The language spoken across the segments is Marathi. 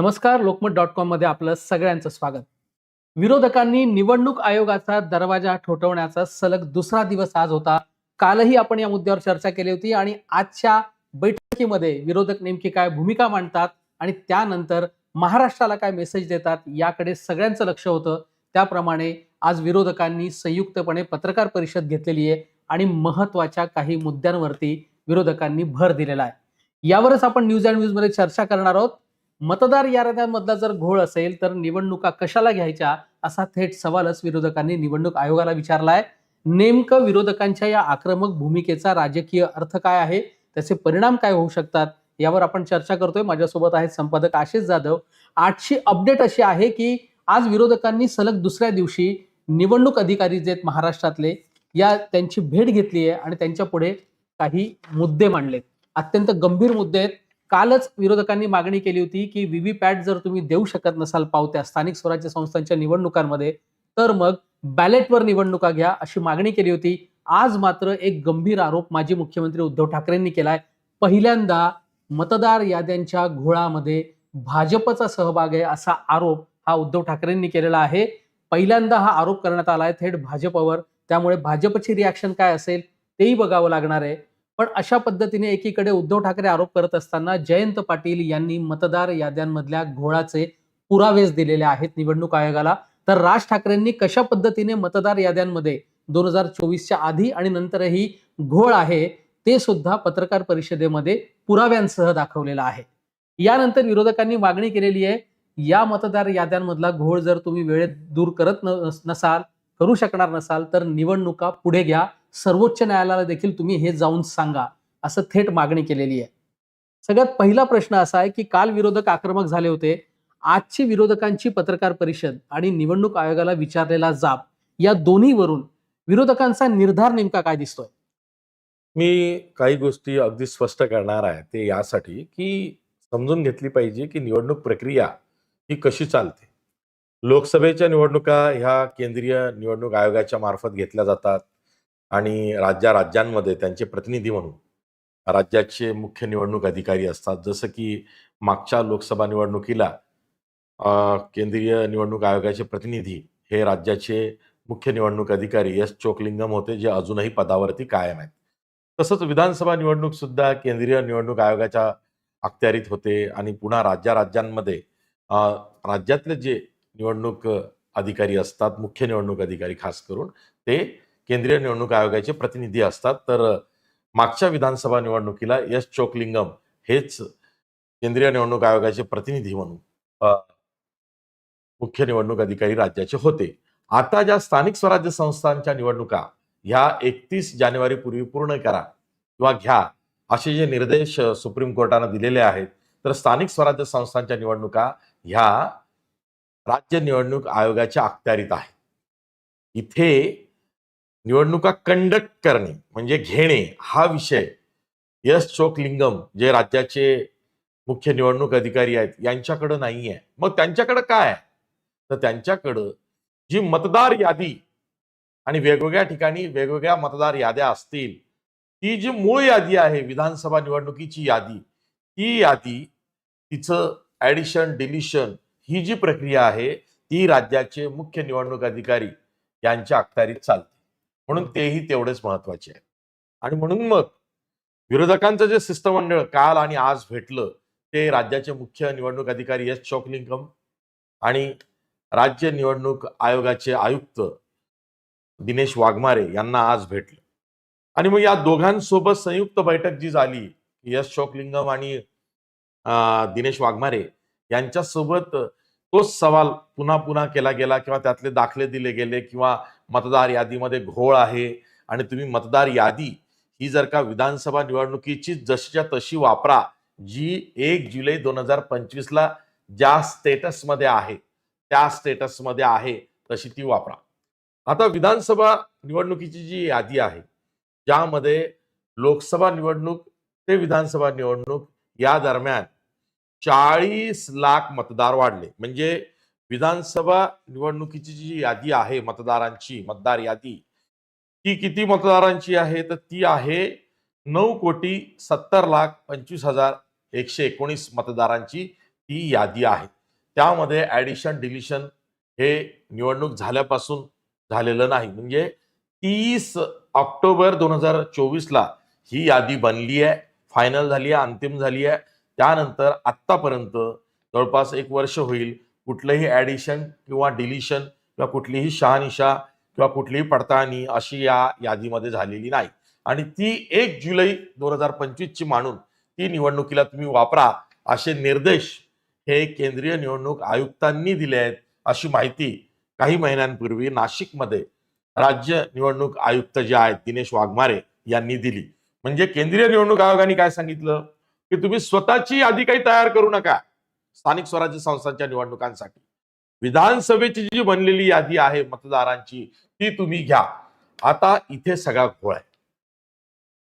नमस्कार लोकमत डॉट कॉममध्ये आपलं सगळ्यांचं स्वागत. विरोधकांनी निवडणूक आयोगाचा दरवाजा ठोठवण्याचा सलग दुसरा दिवस आज होता. कालही आपण या मुद्द्यावर चर्चा केली होती आणि आजच्या बैठकीमध्ये विरोधक नेमकी काय भूमिका मांडतात आणि त्यानंतर महाराष्ट्राला काय मेसेज देतात याकडे सगळ्यांचं लक्ष होतं. त्याप्रमाणे आज विरोधकांनी संयुक्तपणे पत्रकार परिषद घेतलेली आहे आणि महत्त्वाच्या काही मुद्द्यांवरती विरोधकांनी भर दिलेला आहे. यावरच आपण न्यूज अँड न्यूजमध्ये चर्चा करणार आहोत. मतदार याद्यांमधला जर घोळ असेल तर निवडणुका कशाला घ्यायच्या असा थेट सवालच विरोधकांनी निवडणूक आयोगाला विचारला आहे नेमकं विरोधकांच्या या आक्रमक भूमिकेचा राजकीय अर्थ काय आहे? त्याचे परिणाम काय होऊ शकतात? यावर आपण चर्चा करतोय. माझ्यासोबत आहेत संपादक आशिष जाधव. आजची अपडेट अशी आहे की आज विरोधकांनी सलग दुसऱ्या दिवशी निवडणूक अधिकारी जे आहेत महाराष्ट्रातले या त्यांची भेट घेतली आहे आणि त्यांच्या पुढे काही मुद्दे मांडलेत. अत्यंत गंभीर मुद्दे आहेत. कालच विरोधकांनी मागणी केली होती की व्हीव्हीपॅट जर तुम्ही देऊ शकत नसाल पावत्या स्थानिक स्वराज्य संस्थांच्या निवडणुकांमध्ये तर मग बॅलेटवर निवडणुका घ्या अशी मागणी केली होती. आज मात्र एक गंभीर आरोप माजी मुख्यमंत्री उद्धव ठाकरेंनी केलाय. पहिल्यांदा मतदार याद्यांच्या घोळामध्ये भाजपचा सहभाग आहे असा आरोप हा उद्धव ठाकरेंनी केलेला आहे. पहिल्यांदा हा आरोप करण्यात आला आहे थेट भाजपवर. त्यामुळे भाजपची रिॲक्शन काय असेल तेही बघावं लागणार आहे. पण अशा पद्धतीने एकीकडे उद्धव ठाकरे आरोप करत असताना जयंत पाटील यांनी मतदार याद्यांमधल्या घोळाचे पुरावेच दिलेले आहेत निवडणूक आयोगाला. तर राज ठाकरेंनी कशा पद्धतीने मतदार याद्यांमध्ये दोन हजार चोवीसच्या आधी आणि नंतरही घोळ आहे ते सुद्धा पत्रकार परिषदेमध्ये पुराव्यांसह दाखवलेलं आहे. यानंतर विरोधकांनी मागणी केलेली आहे या मतदार याद्यांमधला घोळ जर तुम्ही वेळेत दूर करत न- नसाल करू शकणार नसाल तर निवडणुका पुढे घ्या. सर्वोच्च न्यायालयाला देखील तुम्ही हे जाऊन सांगा असं थेट मागणी केलेली आहे. सगळ्यात पहिला प्रश्न असा आहे की काल विरोधक आक्रमक झाले होते. आजची विरोधकांची पत्रकार परिषद आणि निवडणूक आयोगाला विचारलेला जाब या दोन्हीवरून विरोधकांचा निर्धार नेमका काय दिसतोय? मी काही गोष्टी अगदी स्पष्ट करणार आहे. ते यासाठी की समजून घेतली पाहिजे की निवडणूक प्रक्रिया ही कशी चालते. लोकसभेच्या निवडणुका ह्या केंद्रीय निवडणूक आयोगाच्या मार्फत घेतल्या जातात. आणि राज्या राज्यांमध्ये त्यांचे प्रतिनिधी म्हणून. राज्याचे मुख्य निवडणूक अधिकारी असतात. जसं की मागच्या लोकसभा निवडणुकीला केंद्रीय निवडणूक आयोगाचे प्रतिनिधी हे राज्याचे मुख्य निवडणूक अधिकारी एस चोकलिंगम होते जे अजूनही पदावरती कायम आहेत. तसंच विधानसभा निवडणूक सुद्धा केंद्रीय निवडणूक आयोगाच्या अखत्यारीत होते आणि पुन्हा राज्या राज्यांमध्ये राज्यातले जे निवडणूक अधिकारी असतात मुख्य निवडणूक अधिकारी खास करून ते केंद्रीय निवडणूक आयोगाचे प्रतिनिधी असतात. तर मागच्या विधानसभा निवडणुकीला यश चोकलिंगम हेच केंद्रीय निवडणूक आयोगाचे प्रतिनिधी म्हणून मुख्य निवडणूक अधिकारी राज्याचे होते. आता ज्या स्थानिक स्वराज्य संस्थांच्या निवडणुका ह्या एकतीस जानेवारी पूर्वी पूर्ण करा किंवा घ्या असे जे निर्देश सुप्रीम कोर्टानं दिलेले आहेत. तर स्थानिक स्वराज्य संस्थांच्या निवडणुका ह्या राज्य निवडणूक आयोगाच्या अखत्यारीत आहे इथे निवडणुका कंडक्ट करणे म्हणजे घेणे हा विषय. यश चोकलिंगम जे राज्याचे मुख्य निवडणूक अधिकारी आहेत यांच्याकडं नाही आहे मग त्यांच्याकडं काय आहे? तर त्यांच्याकडं जी मतदार यादी आणि वेगवेगळ्या ठिकाणी वेगवेगळ्या मतदार याद्या असतील ती जी मूळ यादी आहे विधानसभा निवडणुकीची यादी ती यादी तिचं ऍडिशन डिलिशन ही जी प्रक्रिया आहे ती राज्याचे मुख्य निवडणूक अधिकारी यांच्या अखत्यारीत चालते. म्हणून तेही तेवढेच महत्त्वाचे आहे आणि म्हणून मग विरोधकांचं जे शिष्टमंडळ काल आणि आज भेटलं ते राज्याचे मुख्य निवडणूक अधिकारी एस चोकलिंगम आणि राज्य निवडणूक आयोगाचे आयुक्त दिनेश वाघमारे यांना आज भेटलं. आणि मग या दोघांसोबत संयुक्त बैठक जी झाली यश चोकलिंगम आणि दिनेश वाघमारे यांच्यासोबत तोच सवाल पुन्हा पुन्हा केला गेला किंवा त्यातले दाखले दिले गेले किंवा मतदार यादीमध्ये घोळ आहे आणि तुम्ही मतदार यादी ही जर का विधानसभा निवडणुकीची जशीच्या तशी वापरा जी एक जुलै दोन हजार पंचवीसला ज्या स्टेटसमध्ये आहे त्या स्टेटसमध्ये आहे तशी ती वापरा. आता विधानसभा निवडणुकीची जी यादी आहे ज्यामध्ये लोकसभा निवडणूक ते विधानसभा निवडणूक या दरम्यान चाळीस लाख मतदार वाढले. म्हणजे विधानसभा निवडणुकीची जी यादी आहे मतदारांची मतदार यादी ती किती मतदारांची आहे? तर ती आहे नऊ कोटी सत्तर लाख पंचवीस हजार एकशे एकोणीस मतदारांची ती यादी आहे. त्यामध्ये ऍडिशन डिलिशन हे निवडणूक झाल्यापासून झालेलं नाही. म्हणजे तीस ऑक्टोबर दोन हजार चोवीसला ही यादी बनली आहे. फायनल झाली आहे अंतिम झाली आहे. त्यानंतर आत्तापर्यंत जवळपास एक वर्ष होईल कुठलंही ऍडिशन किंवा डिलिशन किंवा कुठलीही शहानिशा किंवा कुठलीही पडताळणी अशी या यादीमध्ये झालेली नाही. आणि ती एक जुलै दोन हजार पंचवीसची मानून ती निवडणुकीला तुम्ही वापरा असे निर्देश हे केंद्रीय निवडणूक आयुक्तांनी दिले आहेत अशी माहिती काही महिन्यांपूर्वी नाशिकमध्ये राज्य निवडणूक आयुक्त जे आहेत दिनेश वाघमारे यांनी दिली. म्हणजे केंद्रीय निवडणूक आयोगाने काय सांगितलं? की तुम्ही स्वतःची यादी काही तयार करू नका. स्थानिक स्वराज्य संस्थांच्या निवडणुकांसाठी. विधानसभेची जी बनलेली यादी आहे मतदारांची ती तुम्ही घ्या. आता इथे सगळा घोळ आहे.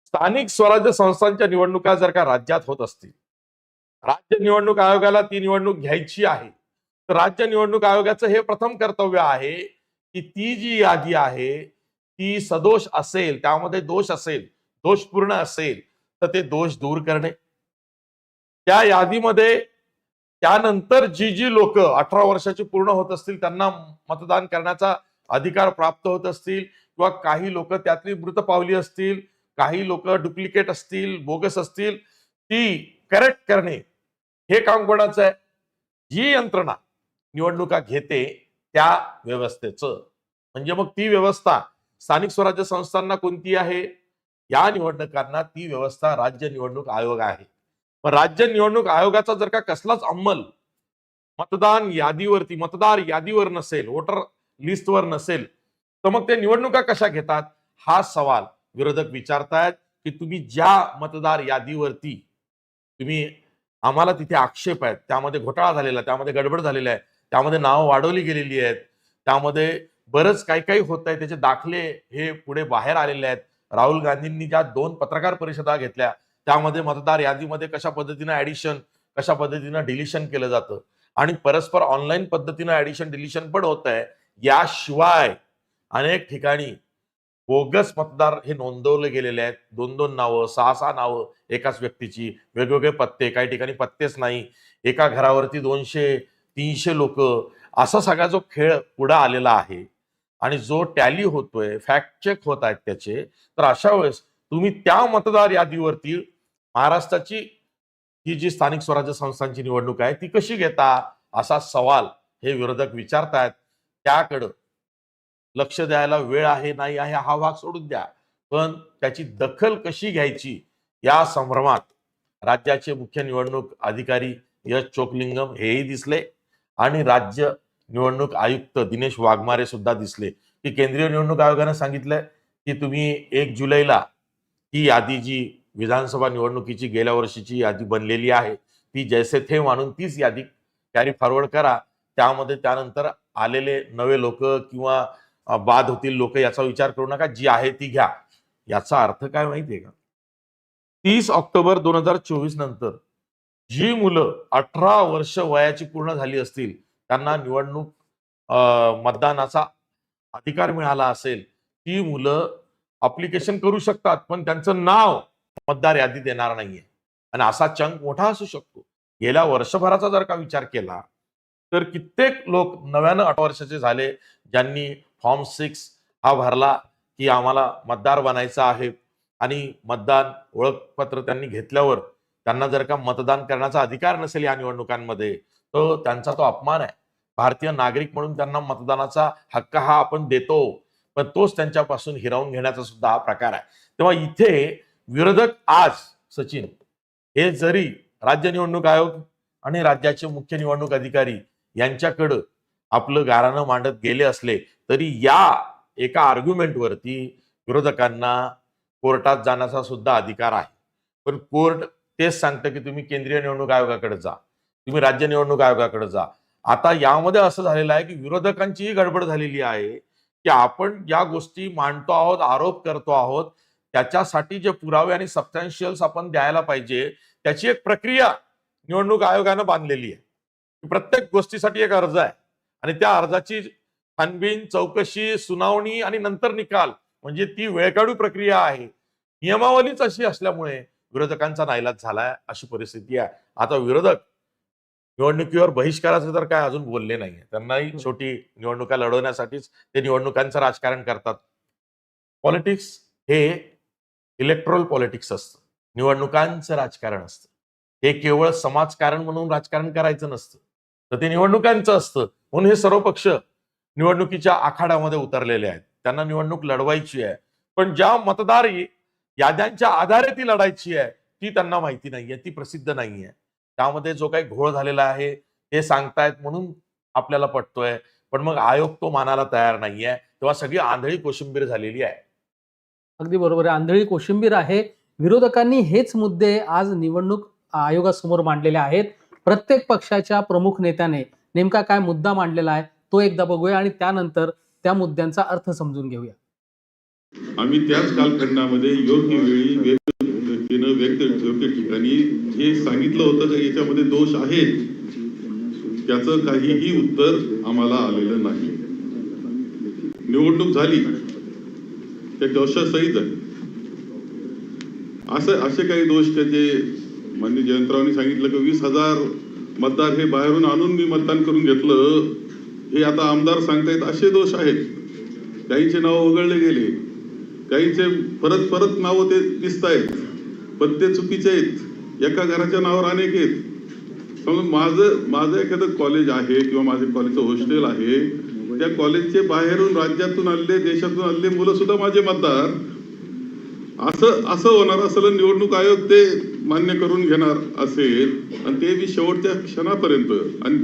स्थानिक स्वराज्य संस्थांच्या निवडणुका जर का राज्यात होत असतील राज्य निवडणूक आयोगाला ती निवडणूक घ्यायची आहे. तर राज्य निवडणूक आयोगाचं हे प्रथम कर्तव्य आहे की ती जी यादी आहे ती सदोष असेल त्यामध्ये दोष असेल दोषपूर्ण असेल तर ते दोष दूर करणे. त्या यादीमध्ये त्यानंतर जी जी लोक अठरा वर्षाची पूर्ण होत असतील त्यांना मतदान करण्याचा अधिकार प्राप्त होत असतील किंवा काही लोक त्यातली मृत पावली असतील काही लोक डुप्लिकेट असतील बोगस असतील ती करेक्ट करणे हे काम कोणाचं आहे? जी यंत्रणा निवडणुका घेते त्या व्यवस्थेचं. म्हणजे मग ती व्यवस्था स्थानिक स्वराज्य संस्थांना कोणती आहे? या निवडणुकांना ती व्यवस्था राज्य निवडणूक आयोग आहे. राज्य निवडणूक आयोगाचा जर का कसलाच अंमल मतदान यादीवरती मतदार यादीवर नसेल वोटर लिस्टवर नसेल तर मग ते निवडणुका कशा घेतात? हा सवाल विरोधक विचारतायत की तुम्ही ज्या मतदार यादीवरती तुम्ही आम्हाला तिथे आक्षेप आहेत त्यामध्ये घोटाळा झालेला त्यामध्ये गडबड झालेली आहे त्यामध्ये नावं वाढवली गेलेली आहेत त्यामध्ये बरंच काही काही होत आहे त्याचे दाखले हे पुढे बाहेर आलेले आहेत. राहुल गांधींनी ज्या दोन पत्रकार परिषदा घेतल्या त्यामध्ये मतदार यादीमध्ये कशा पद्धतीनं ऍडिशन कशा पद्धतीनं डिलिशन केलं जातं? आणि परस्पर ऑनलाईन पद्धतीनं ऍडिशन डिलिशन पण होत आहे. याशिवाय अनेक ठिकाणी बोगस मतदार हे नोंदवले गेलेले आहेत. दोन दोन नावं सहा सहा नावं एकाच व्यक्तीची. वेगवेगळे पत्ते काही ठिकाणी पत्तेच नाही. एका घरावरती दोनशे तीनशे लोक. असा सगळा जो खेळ पुढे आलेला आहे आणि जो टॅली होतोय फॅक्ट चेक होत आहेत त्याचे तर अशा वेळेस तुम्ही त्या मतदार यादीवरती महाराष्ट्राची ही जी स्थानिक स्वराज्य संस्थांची निवडणूक आहे ती कशी घेता असा सवाल हे विरोधक विचारतायत. त्याकडं लक्ष द्यायला वेळ आहे नाही आहे हा भाग सोडून द्या. पण त्याची दखल कशी घ्यायची या संभ्रमात राज्याचे मुख्य निवडणूक अधिकारी यश चोकलिंगम हेही दिसले आणि राज्य निवडणूक आयुक्त दिनेश वाघमारे सुद्धा दिसले. की केंद्रीय निवडणूक आयोगाने सांगितलंय की तुम्ही एक जुलैला ही यादी जी विधानसभा निवडणुकीची गेल्या वर्षीची यादी बनलेली आहे. ती जैसे थे मानून तीच यादी कॅरी फॉरवर्ड करा. त्यामध्ये त्यानंतर आलेले नवे लोक किंवा बाद होतील लोक याचा विचार करू नका. जी आहे ती घ्या. याचा अर्थ काय माहितीये का? तीस ऑक्टोबर दोन हजार चोवीस नंतर जी मुलं अठरा वर्ष वयाची पूर्ण झाली असतील त्यांना निवडणूक मतदानाचा अधिकार मिळाला असेल ती मुलं अप्लिकेशन करू शकतात. पण त्यांचं नाव मतदार यादीत येणार नाहीये. आणि असा चंक मोठा असू शकतो. गेल्या वर्षभराचा जर का विचार केला तर कित्येक लोक नव्यानं अठरा वर्षाचे झाले ज्यांनी फॉर्म सिक्स हा भरला की आम्हाला मतदार बनायचं आहे. आणि मतदान ओळखपत्र त्यांनी घेतल्यावर त्यांना जर का मतदान करण्याचा अधिकार नसेल या निवडणुकांमध्ये तर त्यांचा तो अपमान आहे. भारतीय नागरिक म्हणून त्यांना मतदानाचा हक्क हा आपण देतो. पण तोच त्यांच्यापासून हिरावून घेण्याचा सुद्धा हा प्रकार आहे. तेव्हा इथे विरोधक आज सचिन हे जरी राज्य निवडणूक आयोग आणि राज्याचे मुख्य निवडणूक अधिकारी यांच्याकडं आपलं गारानं मांडत गेले असले तरी या एका आर्ग्युमेंटवरती विरोधकांना कोर्टात जाण्याचा सुद्धा अधिकार आहे. पण कोर्ट तेच सांगतं की तुम्ही केंद्रीय निवडणूक आयोगाकडे जा तुम्ही राज्य निवडणूक आयोगाकडे जा. आता यामध्ये असं झालेलं आहे की विरोधकांचीही गडबड झालेली आहे की आपण या गोष्टी मांडतो आहोत आरोप करतो आहोत त्याच्यासाठी जे पुरावे आणि सबस्टॅन्शियल्स आपण द्यायला पाहिजे त्याची एक प्रक्रिया निवडणूक आयोगानं बांधलेली आहे. प्रत्येक गोष्टीसाठी एक अर्ज आहे. आणि त्या अर्जाची छानबीन चौकशी सुनावणी आणि नंतर निकाल म्हणजे ती वेळकाढू प्रक्रिया आहे. नियमावलीच अशी असल्यामुळे विरोधकांचा नाईलाज झालाय अशी परिस्थिती आहे. आता विरोधक निवडणुकीवर बहिष्काराचं तर काय अजून बोलले नाहीये. त्यांनाही शेवटी निवडणुका लढवण्यासाठीच ते निवडणुकांचं राजकारण करतात. पॉलिटिक्स हे इलेक्ट्रोल पॉलिटिक्स असतं. निवडणुकांचं राजकारण असतं. हे केवळ समाजकारण म्हणून राजकारण करायचं नसतं. तर ते निवडणुकांचं असतं. म्हणून हे सर्व पक्ष निवडणुकीच्या आखाड्यामध्ये उतरलेले आहेत. त्यांना निवडणूक लढवायची आहे. पण ज्या मतदार याद्यांच्या आधारे ती लढायची आहे ती त्यांना माहिती नाहीये. ती प्रसिद्ध नाहीये. त्यामध्ये जो काही घोळ झालेला आहे हे सांगतायत म्हणून आपल्याला पटतोय. पण मग आयोग तो मानायला तयार नाहीये. तेव्हा सगळी आंधळी कोशिंबीर झालेली आहे. अगदी बरोबर आहे. आंधळी कोशिंबीर आहे. विरोधकांनी हेच मुद्दे आज निवडणूक आयोगासमोर मांडलेले आहेत. प्रत्येक पक्षाच्या प्रमुख नेत्याने नेमका काय मुद्दा मांडलेला आहे तो एकदा बघूया आणि त्यानंतर त्या मुद्द्यांचा अर्थ समजून घेऊया. आम्ही त्याच कालखंडामध्ये योग्य वेळी व्यक्त योग्य ठिकाणी हे सांगितलं होतं की याच्यामध्ये दोष आहेत त्याचं काहीही उत्तर आम्हाला आलेलं नाही. निवडणूक झाली. त्या दोषासहित आहे. असं असे काही दोष का जे माननीय जयंतरावनी सांगितलं की वीस हजार मतदार हे बाहेरून आणून मी मतदान करून घेतलं हे आता आमदार सांगतायत असे दोष आहेत. काहींचे नावं वगळले गेले. काहींचे परत परत नावं ते दिसत आहेत पण ते चुकीचे आहेत. एका घराच्या नावावर अनेक आहेत. समजा माझं माझं एखादं कॉलेज आहे किंवा माझे कॉलेजचं हॉस्टेल आहे त्या कॉलेजचे बाहेरून राज्यातून आलेले देशातून आलेले मुलं सुद्धा माझे मतदार. असं असं होणार असलं निवडणूक आयोग ते मान्य करून घेणार असेल आणि ते मी शेवटच्या क्षणापर्यंत. आणि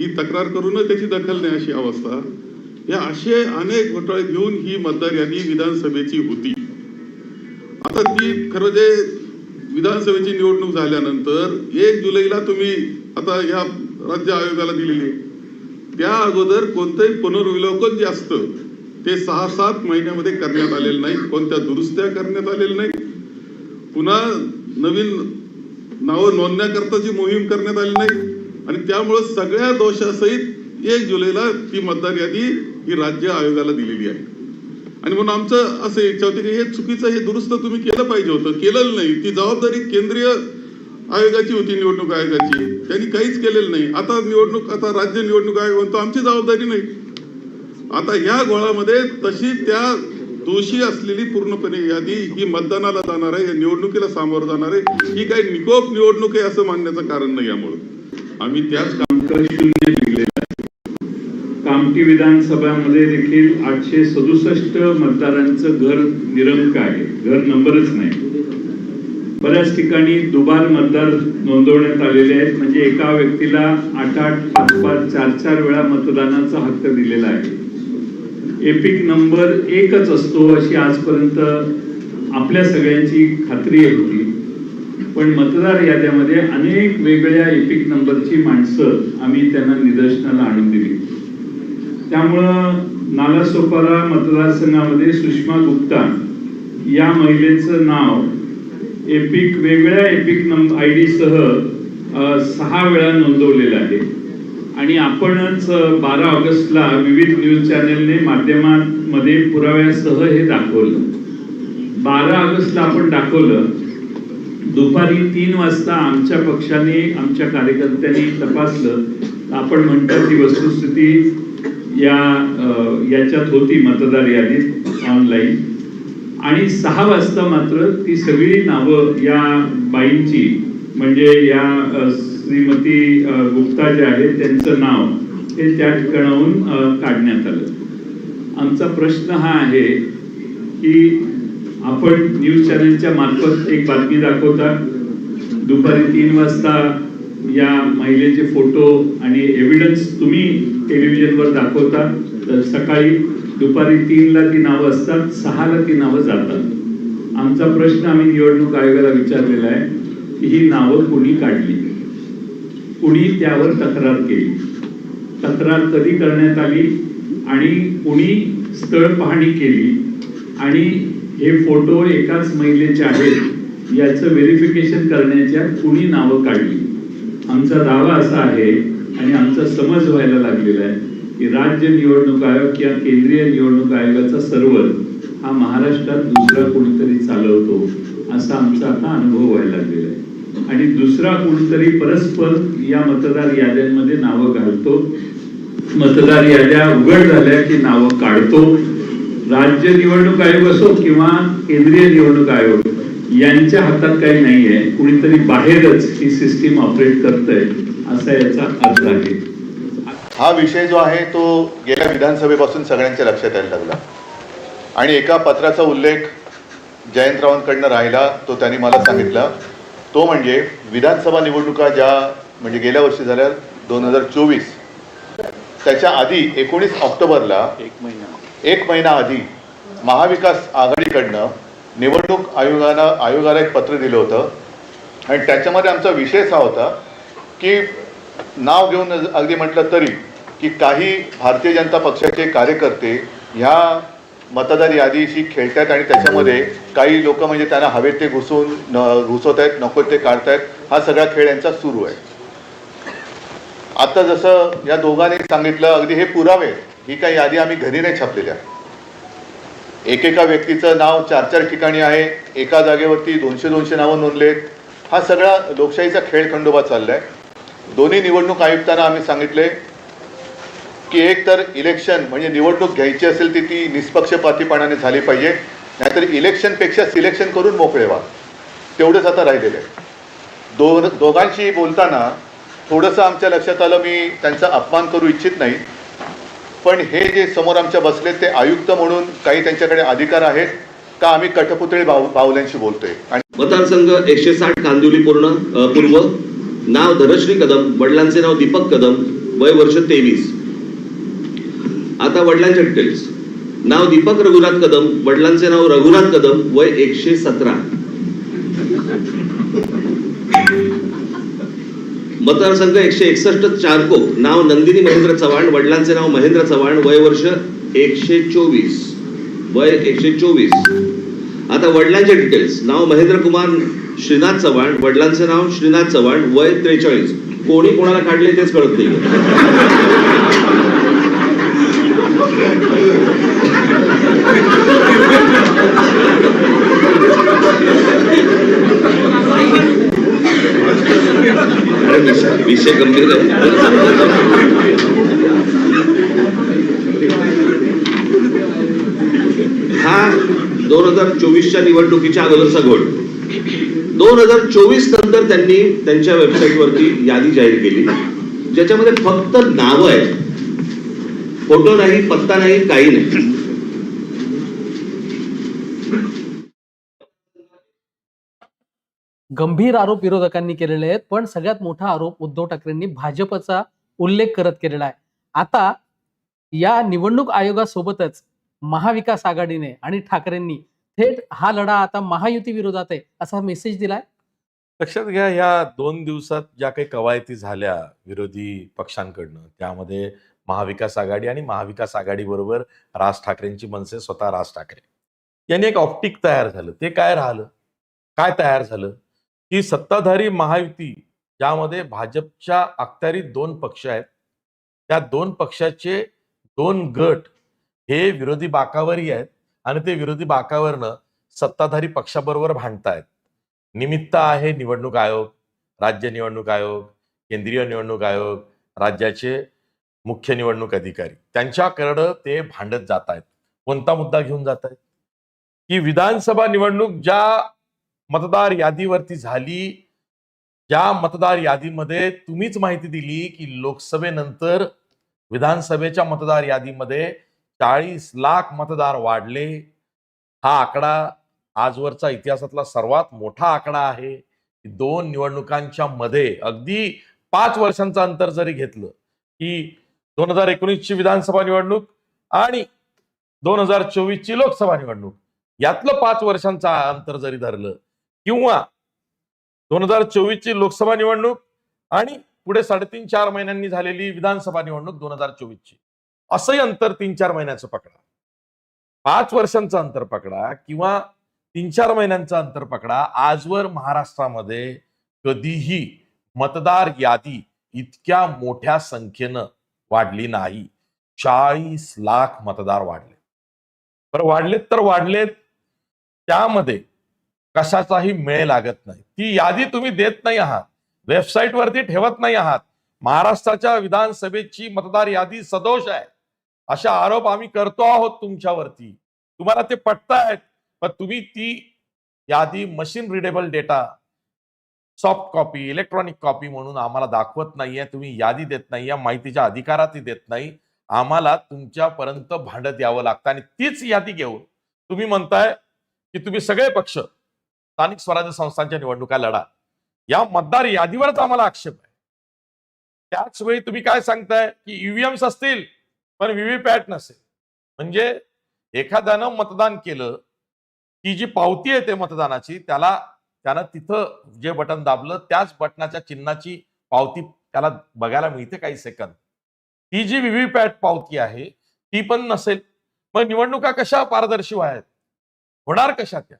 ही तक्रार करूनच त्याची दखल नाही अशी अवस्था. या असे अनेक घोटाळे घेऊन ही मतदार यादी विधानसभेची होती. आता ती खरं जे विधानसभेची निवडणूक झाल्यानंतर एक जुलैला तुम्ही आता ह्या राज्य आयोगाला दिलेली आहे. त्या अगोदर कोणतंही पुनर्विलोकन जे असतं ते सहा सात महिन्यामध्ये करण्यात आलेलं नाही. कोणत्या दुरुस्त्या करण्यात आलेल्या नाही पुन्हा नवीन नावं नोंदण्याकरताची मोहीम करण्यात आली नाही. आणि त्यामुळं सगळ्या दोषासहित एक जुलैला ती मतदार यादी ही राज्य आयोगाला दिलेली आहे. आणि म्हणून आमचं असं इच्छा होती की हे चुकीचं हे दुरुस्त तुम्ही केलं पाहिजे होतं. केलेलं नाही. ती जबाबदारी केंद्रीय आयोगाची होती निवडणूक आयोगाची. त्यांनी काहीच केलेलं नाही. आता निवडणूक आता राज्य निवडणूक आयोग म्हणतो आमची जबाबदारी नाही. आता ह्या गोळामध्ये तशी त्या दोषी असलेली पूर्णपणे यादी ही मतदानाला जाणार आहे या निवडणुकीला सामोरं जाणार आहे. ही काही निकोप निवडणूक आहे असं मानण्याचं कारण नाही यामुळे. आम्ही त्याच कामकाज कामठी विधानसभामध्ये देखील आठशे सदुसष्ट मतदारांचं घर निरंक आहे. घर नंबरच नाही. बऱ्याच ठिकाणी दुबार मतदार नोंदवण्यात आलेले आहेत. म्हणजे एका व्यक्तीला आठ आठ पाच पाच चार चार वेळा मतदानाचा हक्क दिलेला आहे. एपिक नंबर एकच असतो अशी आजपर्यंत आपल्या सगळ्यांची खात्री होती. पण मतदार याद्यामध्ये अनेक वेगळ्या एपिक नंबरची माणसं आम्ही त्यांना निदर्शनाला आणून दिली. त्यामुळं नालासोपारा मतदारसंघामध्ये सुषमा गुप्ता या महिलेचं नाव एपिक वेगळ्या एपिक नंबर आय डीसह सहा वेळा नोंदवलेलं आहे. आणि आपणच बारा ऑगस्टला विविध न्यूज चॅनलने माध्यमांमध्ये पुराव्यासह हे दाखवलं. बारा ऑगस्टला आपण दाखवलं. दुपारी तीन वाजता आमच्या पक्षाने आमच्या कार्यकर्त्यांनी तपासलं. तर आपण म्हणतात ती वस्तुस्थिती या याच्यात होती मतदार यादीत ऑनलाईन आणि सहा वाजता मात्र ती सगळी नावं या बाईंची म्हणजे या श्रीमती गुप्ता जे आहेत त्यांचं नाव हे त्या ठिकाणाहून काढण्यात आलं. आमचा प्रश्न हा आहे की आपण न्यूज चॅनलच्या मार्फत एक बातमी दाखवता दुपारी तीन वाजता या महिलेचे फोटो आणि एव्हिडन्स तुम्ही टेलिव्हिजनवर दाखवता तर सकाळी दुपारी तीनला ती नावं असतात सहाला ती नावं जातात. आमचा प्रश्न आम्ही निवडणूक आयोगाला विचारलेला आहे की ही नावं कुणी काढली? कुणी त्यावर तक्रार केली? तक्रार कधी करण्यात आली? आणि कुणी स्थळ पाहणी केली? आणि हे फोटो एकाच महिलेचे आहेत याचं व्हेरिफिकेशन करण्याच्या कुणी नावं काढली? आमचा दावा असा आहे आणि आमचा समज व्हायला लागलेला आहे. की राज्य निवडणूक आयोग किंवा केंद्रीय निवडणूक आयोगाचा सर्व्हर हा महाराष्ट्रात दुसरा कोणीतरी चालवतो असा आमचा आता अनुभव व्हायला लागलेला आहे. आणि दुसरा कोणीतरी परस्पर या मतदार याद्यांमध्ये नावं घालतो. मतदार याद्या उघड झाल्या की नावं काढतो. राज्य निवडणूक आयोग असो किंवा केंद्रीय निवडणूक आयोग यांच्या हातात काही नाहीये. कुणीतरी बाहेरच ही सिस्टीम ऑपरेट करतंय असा याचा अर्थ आहे. हा विषय जो आहे तो गेल्या विधानसभेपासून सगळ्यांच्या लक्षात यायला लागला. आणि एका पत्राचा उल्लेख जयंतरावांकडनं राहिला तो त्यांनी मला सांगितला. तो म्हणजे विधानसभा निवडणुका ज्या म्हणजे गेल्या वर्षी झाल्या दोन हजार चोवीस. त्याच्या आधी एकोणीस ऑक्टोबरला एक महिना. एक महिना आधी महाविकास आघाडीकडनं निवडणूक आयोगाला आयोगाला एक पत्र दिलं होतं. आणि त्याच्यामध्ये आमचा विषय असा होता की नाव घेऊन अगदी म्हटलं तरी की काही भारतीय जनता पक्षाचे कार्यकर्ते ह्या मतदार यादीशी खेळतायत आणि त्याच्यामध्ये काही लोक म्हणजे त्यांना हवेत ते घुसून घुसवत आहेत नको ते काढतायत हा सगळा खेळ यांचा सुरू आहे. आता जसं या दोघांनी सांगितलं अगदी हे पुरावे ही काही यादी आम्ही घरी नाही छापलेल्या. एकेका व्यक्तीचं नाव चार चार ठिकाणी आहे एका जागेवरती दोनशे दोनशे नावं नोंदलेत. हा सगळा लोकशाहीचा खेळ खंडोबा चाललाय. दोन्ही निवडणूक आयुक्तांना आम्ही सांगितले की एक तर इलेक्शन म्हणजे निवडणूक घ्यायची असेल ती ती निष्पक्षपातीपणाने झाली पाहिजे. नाहीतर इलेक्शनपेक्षा सिलेक्शन करून मोकळे व्हा. तेवढंच आता राहिलेलं आहे. दो दोघांशी बोलताना थोडंसं आमच्या लक्षात आलं मी त्यांचा अपमान करू इच्छित नाही. पण हे जे समोर आमच्या बसलेत ते आयुक्त म्हणून काही त्यांच्याकडे अधिकार आहेत का आम्ही कठपुतळी बाहुल्यांशी बोलतोय? आणि मतदारसंघ एकशे साठ कांदिवली पूर्ण पूर्व नाव धनश्री कदम वडिलांचे नाव दीपक कदम वय वर्ष तेवीस. आता वडिलांचे डिटेल्स नाव दीपक रघुनाथ कदम वडिलांचे नाव रघुनाथ कदम वय एकशे सतरा. मतदारसंघ एकशे एकसष्ट चारकोप. नाव नंदिनी महेंद्र चव्हाण वडिलांचे नाव महेंद्र चव्हाण वय वर्ष एकशे चोवीस. वय एकशे चोवीस. आता वडिलांचे डिटेल्स नाव महेंद्र कुमार श्रीनाथ चव्हाण वडिलांचं नाव श्रीनाथ चव्हाण वय त्रेचाळीस. कोणी कोणाला काढले तेच कळत नाही. विषय गंभीर आहे. हा दोन हजार चोवीसच्या निवडणुकीच्या अगोदरचा घोट दोन हजार चोवीस नंतर त्यांनी त्यांच्या वेबसाईटवरती यादी जाहीर केली. ज्याच्यामध्ये फक्त नावं आहेत. फोटो नाही पत्ता नाही काही नाही. गंभीर आरोप विरोधकांनी केलेले आहेत पण सगळ्यात मोठा आरोप उद्धव ठाकरेंनी भाजपचा उल्लेख करत केलेला आहे. आता या निवडणूक आयोगासोबतच महाविकास आघाडीने आणि ठाकरेंनी थेट हा लढा आता महायुती विरोधात आहे असा मेसेज दिलाय. लक्षात घ्या या दोन दिवसात ज्या काही कवायती झाल्या विरोधी पक्षांकडनं त्यामध्ये महाविकास आघाडी आणि महाविकास आघाडी बरोबर राज ठाकरेंची मनसे स्वतः राज ठाकरे. यांनी एक ऑप्टिक तयार झालं. ते काय राहिलं? काय तयार झालं? की सत्ताधारी महायुती ज्यामध्ये भाजपच्या अखत्यारीत दोन पक्ष आहेत त्या दोन पक्षाचे दोन गट हे विरोधी बाकावरही आहेत आणि ते विरोधी बाकावरनं सत्ताधारी पक्षाबरोबर भांडतायत. निमित्त आहे निवडणूक आयोग राज्य निवडणूक आयोग केंद्रीय निवडणूक आयोग राज्याचे मुख्य निवडणूक अधिकारी. त्यांच्याकडं ते भांडत जात आहेत कोणता मुद्दा घेऊन जात आहेत की विधानसभा निवडणूक ज्या मतदार यादीवरती झाली ज्या मतदार यादीमध्ये तुम्हीच माहिती दिली की लोकसभेनंतर विधानसभेच्या मतदार यादीमध्ये चाळीस लाख मतदार वाढले. हा आकडा आजवरचा इतिहासातला सर्वात मोठा आकडा आहे. दोन निवडणुकांच्या मध्ये अगदी पाच वर्षांचं अंतर जरी घेतलं की दोन हजार एकोणीसची विधानसभा निवडणूक आणि दोन हजार चोवीसची लोकसभा निवडणूक यातलं पाच वर्षांचं अंतर जरी धरलं किंवा दोन हजार चोवीसची लोकसभा निवडणूक आणि पुढे साडेतीन चार महिन्यांनी झालेली विधानसभा निवडणूक दोन हजार चोवीसची. असंही अंतर तीन चार महिन्याचं पकडा. पाच वर्षांचं अंतर पकडा किंवा तीन चार महिन्यांचं अंतर पकडा आजवर महाराष्ट्रामध्ये कधीही मतदार यादी इतक्या मोठ्या संख्येनं वाढली नाही. चाळीस लाख मतदार वाढले. बरं वाढलेत तर वाढलेत. त्यामध्ये कशाचाही मेळ लागत नाही. ती यादी तुम्ही देत नाही आहात. वेबसाईटवरती ठेवत नाही आहात. महाराष्ट्राच्या विधानसभेची मतदार यादी सदोष आहे. अशा आरोप आम्ही करतो आहोत तुमच्यावरती. तुम्हाला ते पटतायत पण तुम्ही ती यादी machine readable data soft copy electronic copy म्हणून आम्हाला दाखवत नाहीये तुम्ही यादी देत नाही या माहितीच्या अधिकारातही देत नाही. आम्हाला तुमच्यापर्यंत भांडत यावं लागतं आणि तीच यादी घेऊन तुम्ही म्हणताय की तुम्ही सगळे पक्ष स्थानिक स्वराज्य संस्थांच्या निवडणुका लढा. या मतदार यादीवरच आम्हाला आक्षेप आहे. त्याच वेळी तुम्ही काय सांगताय की ईव्हीएम्स असतील पण व्हीव्हीपॅट नसेल म्हणजे एखाद्यानं मतदान केलं ती जी पावती आहे ते मतदानाची त्याला त्यानं तिथं जे बटन दाबलं त्याच बटनाच्या चिन्हाची पावती त्याला बघायला मिळते काही सेकंद. ती जी व्हीव्हीपॅट पावती आहे ती पण नसेल. मग निवडणुका कशा पारदर्शी आहेत होणार कशा त्या?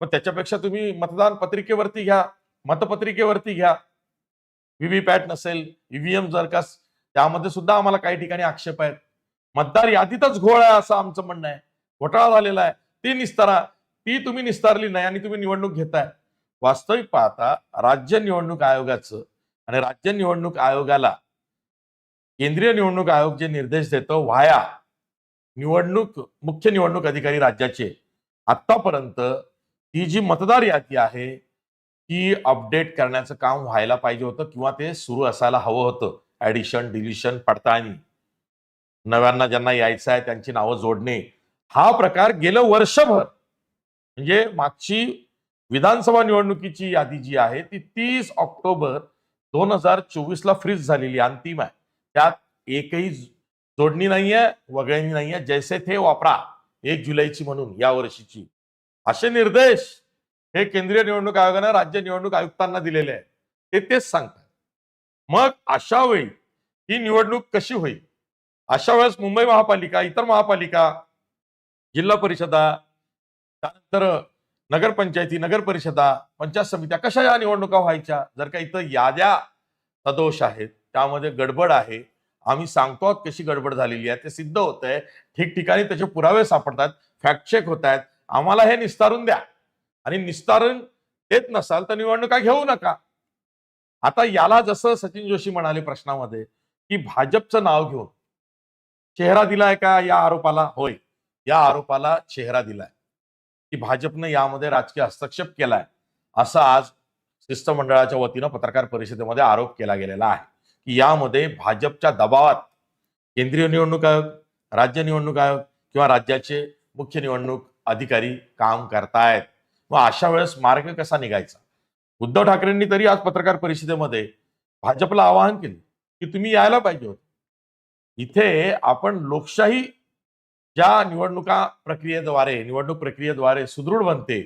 मग त्याच्यापेक्षा तुम्ही मतदान पत्रिकेवरती घ्या मतपत्रिकेवरती घ्या. व्हीव्हीपॅट नसेल ईव्हीएम जर का त्यामध्ये सुद्धा आम्हाला काही ठिकाणी आक्षेप आहेत. मतदार यादीतच घोळ आहे असं आमचं म्हणणं आहे. घोटाळा झालेला आहे. ती निस्तारा ती तुम्ही निस्तारली नाही आणि तुम्ही निवडणूक घेताय. वास्तविक पाहता राज्य निवडणूक आयोगाचं आणि राज्य निवडणूक आयोगाला केंद्रीय निवडणूक आयोग जे निर्देश देतो व्हाया निवडणूक मुख्य निवडणूक अधिकारी राज्याचे. आतापर्यंत ती जी मतदार यादी आहे ती अपडेट करण्याचं काम व्हायला पाहिजे होतं किंवा ते सुरू असायला हवं होतं. ऍडिशन डिलिशन पडताळणी. नव्यांना ज्यांना यायचं आहे त्यांची नावं जोडणे. हा प्रकार गेलं वर्षभर. म्हणजे मागची विधानसभा निवडणुकीची यादी जी आहे ती तीस ऑक्टोबर दोन हजार चोवीस ला फ्रीज झालेली अंतिम आहे. त्यात एकही जोडणी नाहीये वगळणी नाहीये. जैसे थे वापरा एक जुलैची म्हणून या वर्षीची. असे निर्देश हे केंद्रीय निवडणूक आयोगानं राज्य निवडणूक आयुक्तांना दिलेले आहे ते तेच सांगतात. मग अशा वेळी ही निवडणूक कशी होईल? अशा वेळेस मुंबई महापालिका इतर महापालिका जिल्हा परिषदा त्यानंतर नगरपंचायती नगर परिषदा पंचायत समित्या कशा या निवडणुका व्हायच्या? जर का इथं याद्या सदोष आहेत त्यामध्ये गडबड आहे आम्ही सांगतो आहोत कशी गडबड झालेली आहे ते सिद्ध होत आहे ठिकठिकाणी त्याचे पुरावे सापडतात फॅक्ट चेक होत आहेत. आम्हाला हे निस्तारून द्या. आणि निस्तारण देत नसाल तर निवडणुका घेऊ नका. आता याला जसं सचिन जोशी म्हणाले प्रश्नामध्ये की भाजपचं नाव घेऊन चेहरा दिलाय का या आरोपाला? होय. या आरोपाला चेहरा दिलाय. की भाजपनं यामध्ये राजकीय हस्तक्षेप केलाय. असा आज शिष्टमंडळाच्या वतीनं पत्रकार परिषदेमध्ये आरोप केला गेलेला आहे. की यामध्ये भाजपच्या दबावात केंद्रीय निवडणूक आयोग राज्य निवडणूक आयोग किंवा राज्याचे मुख्य निवडणूक अधिकारी काम करतायत. मग अशा वेळेस मार्ग कसा निघायचा? उद्धव ठाकरेंनी तरी आज पत्रकार परिषदेमध्ये भाजपला आवाहन केले की तुम्ही यायला पाहिजे होतं. इथे आपण लोकशाही ज्या निवडणुका प्रक्रियेद्वारे निवडणूक प्रक्रियेद्वारे सुदृढ बनते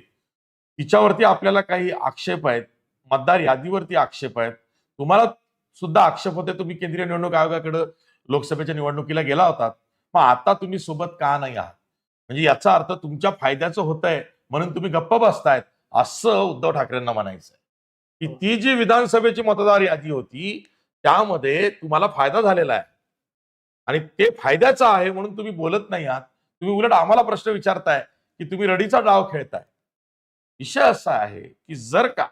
तिच्यावरती आपल्याला काही आक्षेप आहेत मतदार यादीवरती आक्षेप आहेत. तुम्हाला सुद्धा आक्षेप होते तुम्ही केंद्रीय निवडणूक आयोगाकडे लोकसभेच्या निवडणुकीला गेला होतात. मग आता तुम्ही सोबत का नाही आहात? म्हणजे याचा अर्थ तुमच्या फायद्याचं होत आहे म्हणून तुम्ही गप्प बसतायत असं उद्धव ठाकरेंना म्हणायचंय. की ती जी विधानसभेची मतदार यादी होती त्यामध्ये तुम्हाला फायदा झालेला आहे. आणि ते फायद्याचं आहे म्हणून तुम्ही बोलत नाही आहात. तुम्ही उलट आम्हाला प्रश्न विचारताय की तुम्ही रडीचा डाव खेळताय. विषय असा आहे की जर का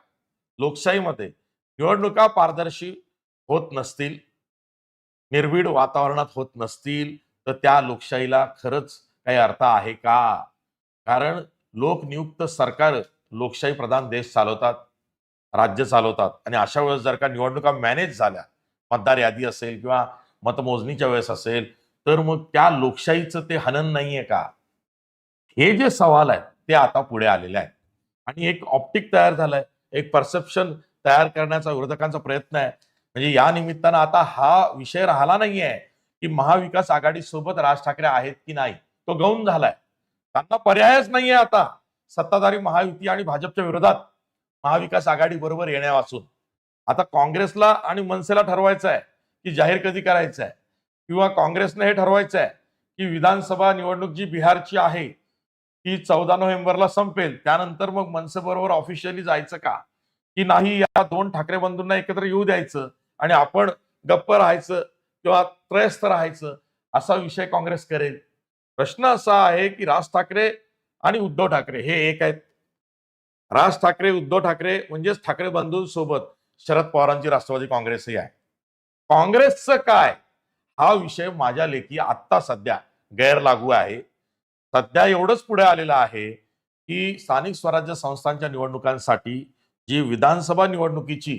लोकशाहीमध्ये निवडणुका पारदर्शी होत नसतील निर्भीड वातावरणात होत नसतील तर त्या लोकशाहीला खरंच काही अर्थ आहे का? कारण लोकनियुक्त सरकार लोकशाही प्रधान देश चालवतात राज्य चालवतात आणि अशा वेळेस जर का निवडणुका मॅनेज झाल्या मतदार यादी असेल किंवा मतमोजणीच्या वेळेस असेल तर मग त्या लोकशाहीचं ते हनन नाहीये का? हे जे सवाल आहेत ते आता पुढे आलेले आहेत. आणि एक ऑप्टिक तयार झालाय. एक परसेप्शन तयार करण्याचा विरोधकांचा प्रयत्न आहे. म्हणजे या निमित्तानं आता हा विषय राहिला नाहीये की महाविकास आघाडी सोबत राज ठाकरे आहेत की नाही तो गौण झालाय. त्यांना पर्यायच नाहीये आता. सत्ताधारी महायुती आणि भाजपच्या विरोधात महाविकास आघाडी बरोबर येण्यापासून आता काँग्रेसला आणि मनसेला ठरवायचं आहे की जाहीर कधी करायचं आहे किंवा काँग्रेसनं हे ठरवायचं आहे की विधानसभा निवडणूक जी बिहारची आहे ती चौदा नोव्हेंबरला संपेल. त्यानंतर मग मनसे बरोबर ऑफिशियली जायचं का? की नाही या दोन ठाकरे बंधूंना एकत्र येऊ द्यायचं आणि आपण गप्प राहायचं किंवा त्रयस्थ राहायचं असा विषय काँग्रेस करेल? प्रश्न असा आहे की राज ठाकरे आणि उद्धव ठाकरे हे एक आहेत. राज ठाकरे उद्धव ठाकरे म्हणजेच ठाकरे बंधूंसोबत शरद पवारांची राष्ट्रवादी काँग्रेसही आहे. काँग्रेसचं काय? हा विषय माझ्या लेखी आत्ता सध्या गैरलागू आहे. सध्या एवढंच पुढे आलेलं आहे की स्थानिक स्वराज्य संस्थांच्या निवडणुकांसाठी जी विधानसभा निवडणुकीची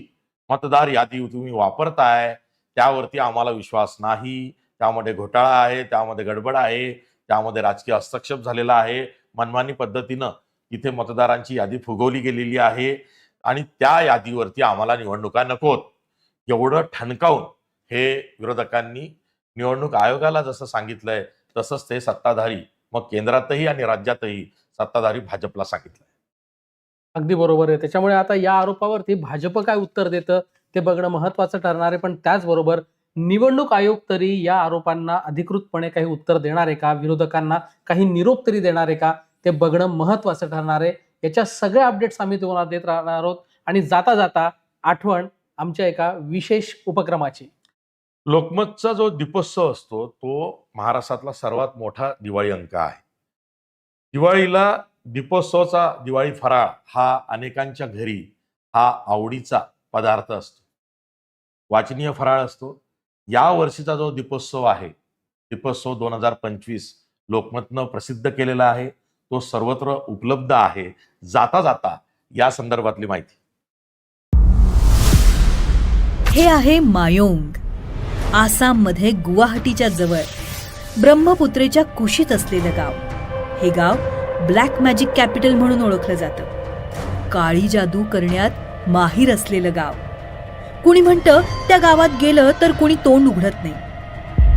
मतदार यादी तुम्ही वापरताय त्यावरती आम्हाला विश्वास नाही. त्यामध्ये घोटाळा आहे त्यामध्ये गडबड आहे त्यामध्ये राजकीय हस्तक्षेप झालेला आहे. मनमानी पद्धतीनं इथे मतदारांची यादी फुगवली गेलेली आहे आणि त्या यादीवरती आम्हाला निवडणुका नकोत. एवढं ठणकावून हे विरोधकांनी निवडणूक आयोगाला जसं सांगितलंय तसंच ते सत्ताधारी मग केंद्रातही आणि राज्यातही सत्ताधारी भाजपला सांगितलंय. अगदी बरोबर आहे. त्याच्यामुळे आता या आरोपावरती भाजप काय उत्तर देतं ते बघणं महत्वाचं ठरणार आहे. पण त्याचबरोबर निवडणूक आयोग तरी या आरोपांना अधिकृतपणे काही उत्तर देणार आहे का? विरोधकांना काही निरोप तरी देणार आहे का? ते बघणं महत्वाचं ठरणार आहे. याच्या सगळ्या अपडेट्स आम्ही तुम्हाला देत राहणार आहोत. आणि जाता जाता आठवण आमच्या एका विशेष उपक्रमाची. लोकमतचा जो दीपोत्सव असतो तो महाराष्ट्रातला सर्वात मोठा दिवाळी अंक आहे. दिवाळीला दीपोत्सवाचा दिवाळी फराळ हा अनेकांच्या घरी हा आवडीचा पदार्थ असतो. वाचनीय फराळ असतो. या वर्षीचा जो दीपोत्सव आहे दीपोत्सव दोन हजार पंचवीस लोकमतनं प्रसिद्ध केलेला आहे. तो सर्वत्र उपलब्ध आहे. जाता जाता या संदर्भातली माहिती. हे आहे मायोंग. आसाममध्ये गुवाहाटीच्या जवळ ब्रह्मपुत्रेच्या कुशीत असलेलं गाव. हे गाव ब्लॅक मॅजिक कॅपिटल म्हणून ओळखलं जातं. काळी जादू करण्यात माहीर असलेलं गाव. कुणी म्हणतं त्या गावात गेलं तर कुणी तोंड उघडत नाही.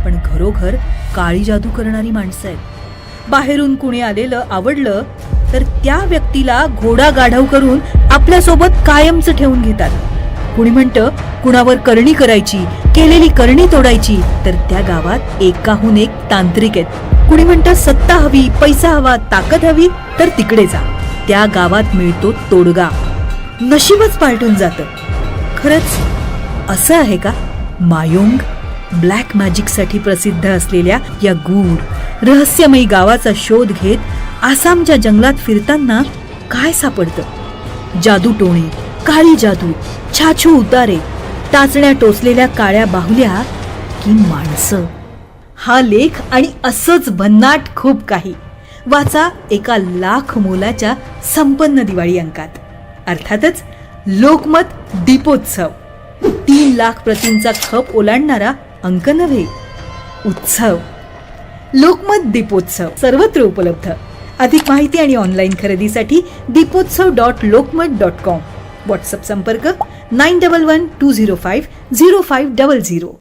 पण घरोघर काळी जादू करणारी माणसं आहेत. बाहेरून कुणी आलेलं आवडलं तर त्या व्यक्तीला घोडा गाढव करून आपल्यासोबत कायमचं ठेवून घेतात. कुणी म्हणतं कुणावर करणी करायची केलेली करणी तोडायची तर त्या गावात एकाहून एक तांत्रिक आहेत. कुणी म्हणतं सत्ता हवी पैसा हवा ताकद हवी तर तिकडे जा. त्या गावात मिळतो तोडगा. नशीबच पालटून जातं. खरंच असं आहे का? मायोंग ब्लॅक मॅजिकसाठी प्रसिद्ध असलेल्या या गूढ रहस्यमयी गावाचा शोध घेत आसामच्या जंगलात फिरताना काय सापडतं? जादू टोणे काळी जादू छाछू उतारे टाचण्या टोचलेल्या काळ्या बाहुल्या की माणसं. हा लेख आणि असंच भन्नाट खूप काही. वाचा एका लाख मोलाच्या संपन्न दिवाळी अंकात. अर्थातच लोकमत दीपोत्सव. तीन लाख प्रतींचा खप ओलांडणारा अंक नव्हे उत्सव. लोकमत दीपोत्सव सर्वत्र उपलब्ध. अधिक माहिती आणि ऑनलाईन खरेदीसाठी Deepotsav dot Lokmat dot com WhatsApp संपर्क 911 205 0500.